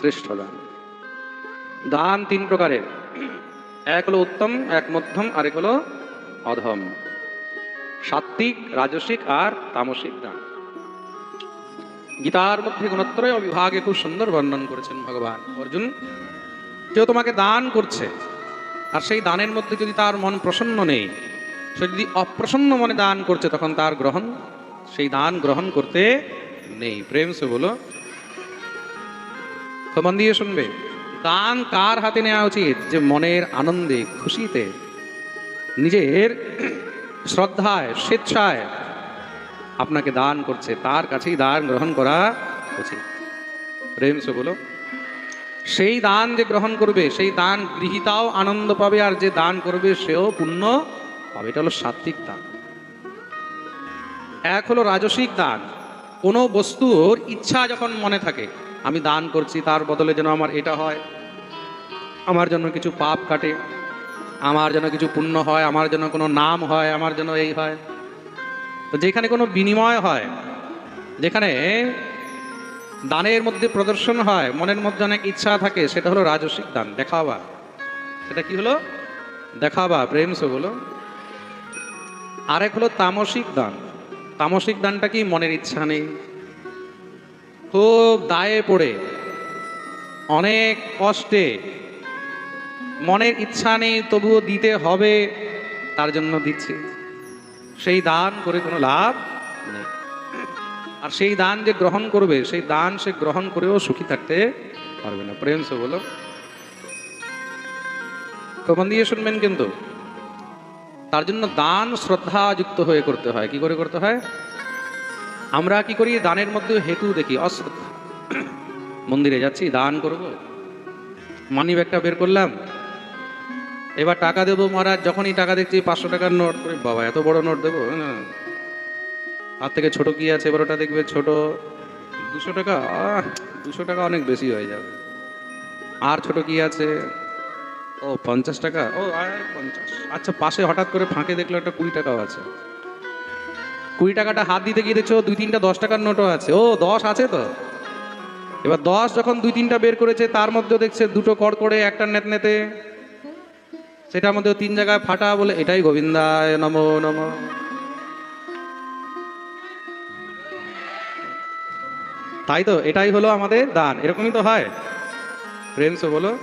শ্রেষ্ঠ দান। দান তিন প্রকারের। এক হলো উত্তম, এক মধ্যম আর এক হলো অধম। সাত্বিক রাজসিক আর তামসিক দান। গীতার মধ্যে গুণত্রয় বিভাগে খুব সুন্দর বর্ণন করেছেন ভগবান অর্জুন। কেউ তোমাকে দান করছে, আর সেই দানের মধ্যে যদি তার মন প্রসন্ন নেই, সে যদি অপ্রসন্ন মনে দান করছে, তখন তার গ্রহণ, সেই দান গ্রহণ করতে নেই। প্রেম সে বলো মন দিয়ে শুনবে। দান কার হাতে নেওয়া উচিত? যে মনের আনন্দে, খুশিতে। নিজের শ্রদ্ধায়, স্বেচ্ছায় আপনাকে দান করছে, তার কাছেই দান গ্রহণ করা উচিত। প্রেম সে বলো, সেই দান যে গ্রহণ করবে, সেই দান গৃহীতাও আনন্দ পাবে, আর যে দান করবে, সেও পুণ্য পাবে। এটা হলো সাত্বিক দান। এক হলো রাজসিক দান। কোনো বস্তুর ইচ্ছা যখন মনে থাকে আমি দান করছি, তার বদলে যেন আমার এটা হয়। আমার জন্য কিছু পাপ কাটে, আমার যেন কিছু পুণ্য হয়, আমার জন্য কোনো নাম হয়, আমার জন্য এই হয়। তো যেখানে কোনো বিনিময় হয়, যেখানে দানের মধ্যে প্রদর্শন হয়, মনের মধ্যে অনেক ইচ্ছা থাকে, সেটা হলো রাজসিক দান। দেখাবা সেটা কি হলো? দেখাবা প্রেম সে বলো। আরেক হলো তামসিক দান। তামসিক দানটা কি? মনের ইচ্ছা নেই। খুব দায়ে পড়ে। অনেক কষ্টে। মনের ইচ্ছা নেই, তবুও দিতে হবে, তার জন্য দিচ্ছে। সেই দান করে কোনো লাভ নেই। আর সেই দান যে গ্রহণ করবে, সেই দান সে গ্রহণ করেও সুখী থাকতে পারবে না। প্রেম সে বলো কমন দিয়ে শুনবেন কিন্তু, তার জন্য দান শ্রদ্ধা যুক্ত হয়ে করতে হয়। কি করে করতে হয়? আমরা কি করি? দানের মধ্যে হেতু দেখি অশ্রদ্ধা মন্দিরে যাচ্ছি, দান করব। মানি ব্যাগটা বের করলাম। এবার টাকা দেবো মহারাজ, যখনই টাকা দেখছি পাঁচশো টাকার নোট করে, বাবা, এত বড় নোট দেবো, না। আর থেকে ছোট কি আছে? এবার ওটা দেখবে ছোট। দুশো টাকা দুশো টাকা অনেক বেশি হয়ে যাবে। আর ছোট কি আছে? ও, পঞ্চাশ টাকা? ও পঞ্চাশ। আচ্ছা পাশে হঠাৎ করে ফাঁকে দেখল একটা কুড়ি টাকাও আছে। কুড়ি টাকাটা হাত দিতে গিয়ে দেখছ দুই তিনটা, দশ টাকার নোটও আছে। ও, দশ আছে তো? এবার দশ যখন দুই তিনটা বের করেছে, তার মধ্যেও দেখছে দুটো কর করে, একটা নেত নেতে। সেটার মধ্যেও তিন জায়গায় ফাটা বলে, এটাই গোবিন্দায় নম নম। তাই তো, এটাই হলো আমাদের দান। এরকমই তো হয়। প্রেম সে বলো।